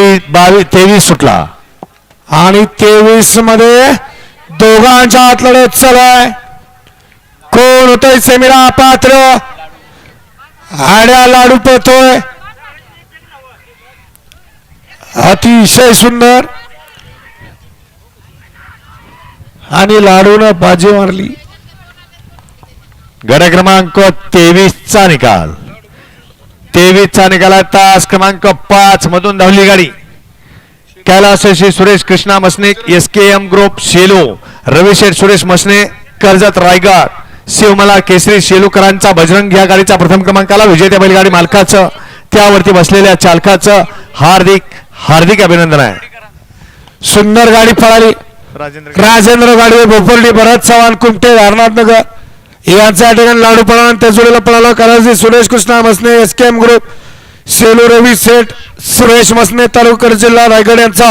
तेवीस बावीस तेवीस सुटला आणि तेवीसमध्ये दोघांच्या आत लढत आहे. कोण होतोय सेमीला पात्र? आड्या लाडू पळतोय. अतिशय सुंदर. आणि लाडून बाजी मारली. गड क्रमांक तेवीस चा निकाल. तेवीस चा निकाल. तास क्रमांक पाच मधून धावली गाडी. Kailas Shri Suresh Krishna Masne S K M group Shelo. Ravisheth Suresh Masne Karjat Raigad Shivmala Kesari शेलूकरांचा Bajrang या गाडीचा प्रथम क्रमांकाला विजेत्या बैलगाडी मालकाचं. त्यावरती बसलेल्या चालकाचं हार्दिक हार्दिक अभिनंदन आहे. सुंदर गाडी पळाली. राजेंद्र राजेंद्र गाडवे भोपरडी भरत चव्हाण कुमटे धारनाथ नगर. यांच्या या ठिकाणी लाडू पळाला त्या जोडीला पळाला. कराजी Suresh Krishna Masane S K M group Selu Ravi Seth Suresh Masane तालुकर जिल्हा रायगड यांचा.